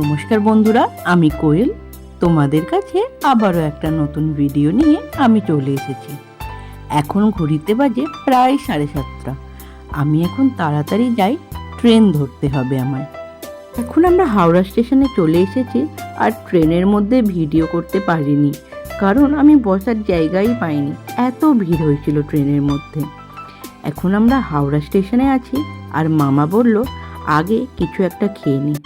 নমস্কার বন্ধুরা, আমি কোয়েল। তোমাদের কাছে আবারও একটা নতুন ভিডিও নিয়ে আমি চলে এসেছি। এখন ঘড়িতে বাজে প্রায় সাড়ে সাতটা। আমি এখন তাড়াতাড়ি যাই, ট্রেন ধরতে হবে আমায়। এখন আমরা হাওড়া স্টেশনে চলে এসেছি আর ট্রেনের মধ্যে ভিডিও করতে পারিনি। কারণ আমি বসার জায়গাই পাইনি। এত ভিড় হয়েছিল ট্রেনের মধ্যে। এখন আমরা হাওড়া স্টেশনে আছি আর মামা বলল, আগে কিছু একটা খেয়ে নিই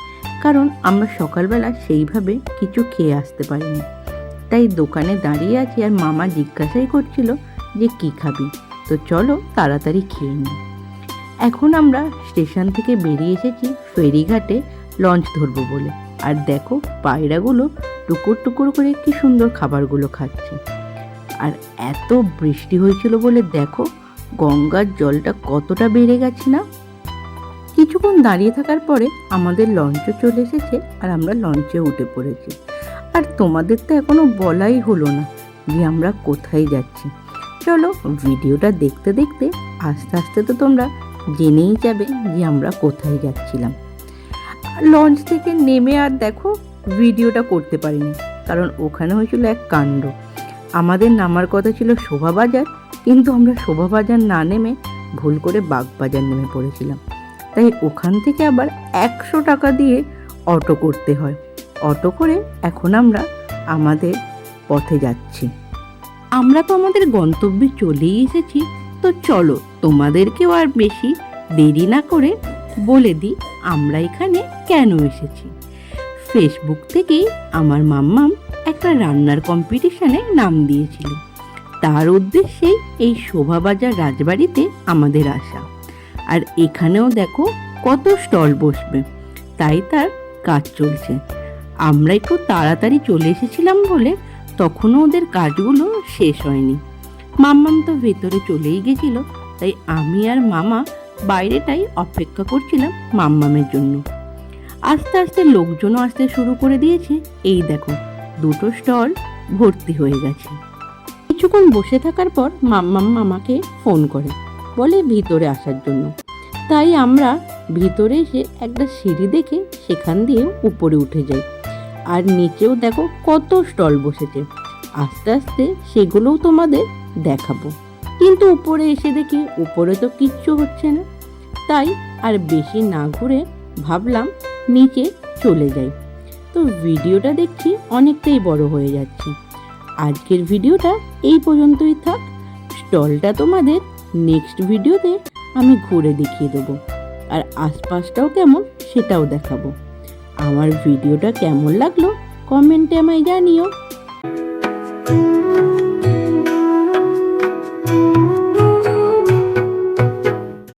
কারণ আমরা সকালবেলা সেইভাবে কিছু খেয়ে আসতে পারিনি। তাই দোকানে দাঁড়িয়ে আছি আর মামা জিজ্ঞাসাই করছিল যে কি খাবি? তো চলো তাড়াতাড়ি খেয়ে নিই। এখন আমরা স্টেশন থেকে বেরিয়ে এসেছি ফেরিঘাটে লঞ্চ ধরবো বলে। আর দেখো পায়রাগুলো টুকুর টুকুর করে কি সুন্দর খাবারগুলো খাচ্ছে। আর এত বৃষ্টি হয়েছিল বলে দেখো গঙ্গার জলটা কতটা বেড়ে গেছে না? কিছুক্ষণ দাঁড়িয়ে থাকার পরে আমাদের লঞ্চও চলে এসেছে আর আমরা লঞ্চে উঠে পড়েছি। আর তোমাদের তো এখনও বলাই হলো না যে আমরা কোথায় যাচ্ছি। চলো ভিডিওটা দেখতে দেখতে আস্তে আস্তে তো তোমরা জেনেই যাবে যে আমরা কোথায় যাচ্ছিলাম। লঞ্চ থেকে নেমে আর দেখো ভিডিওটা করতে পারিনি, কারণ ওখানে হয়েছিল এক কাণ্ড। আমাদের নামার কথা ছিল শোভাবাজার, কিন্তু আমরা শোভাবাজার না নেমে ভুল করে বাগবাজার নেমে পড়েছিলাম। তাই ওখান থেকে আবার একশো টাকা দিয়ে অটো করতে হয়। অটো করে এখন আমরা আমাদের পথে যাচ্ছি। আমরা তো আমাদের গন্তব্যে চলেই এসেছি। তো চলো তোমাদেরকেও আর বেশি দেরি না করে বলে দিই আমরা এখানে কেন এসেছি। ফেসবুক থেকেই আমার মাম্মাম একটা রান্নার কম্পিটিশানে নাম দিয়েছিল। তার উদ্দেশ্যেই এই শোভাবাজার রাজবাড়িতে আমাদের আসা। আর এখানেও দেখো কত স্টল বসবে। তাই তার কাজ চলছে। আমরা একটু তাড়াতাড়ি চলে এসেছিলাম বলে তখনও ওদের কাজগুলো শেষ হয়নি। মাম্মাম তো ভেতরে চলেই গেছিল, তাই আমি আর মামা বাইরেটাই অপেক্ষা করছিলাম মাম্মামের জন্য। আস্তে আস্তে লোকজনও আসতে শুরু করে দিয়েছে। এই দেখো, দুটো স্টল ভর্তি হয়ে গেছে। কিছুক্ষণ বসে থাকার পর মাম্মাম মামাকে ফোন করে, বলে ভিতরে আসার জন্য। তাই আমরা ভিতরে এসে একটা সিঁড়ি দেখে সেখান দিয়ে উপরে উঠে যাই। আর নিচেও দেখো কত স্টল বসেছে। আস্তে আস্তে সেগুলোও তোমাদের দেখাবো। কিন্তু উপরে এসে দেখি উপরে তো কিচ্ছু হচ্ছে না। তাই আর বেশি না ঘুরে ভাবলাম নিচে চলে যাই। তো ভিডিওটা দেখছি অনেকটাই বড় হয়ে যাচ্ছে। আজকের ভিডিওটা এই পর্যন্তই থাক। স্টলটা তোমাদের নেক্সট ভিডিওতে আমি ঘুরে দেখিয়ে দেবো। আর আশপাশটাও কেমন সেটাও দেখাবো। আমার ভিডিওটা কেমন লাগল, কমেন্টে আমায় জানিও।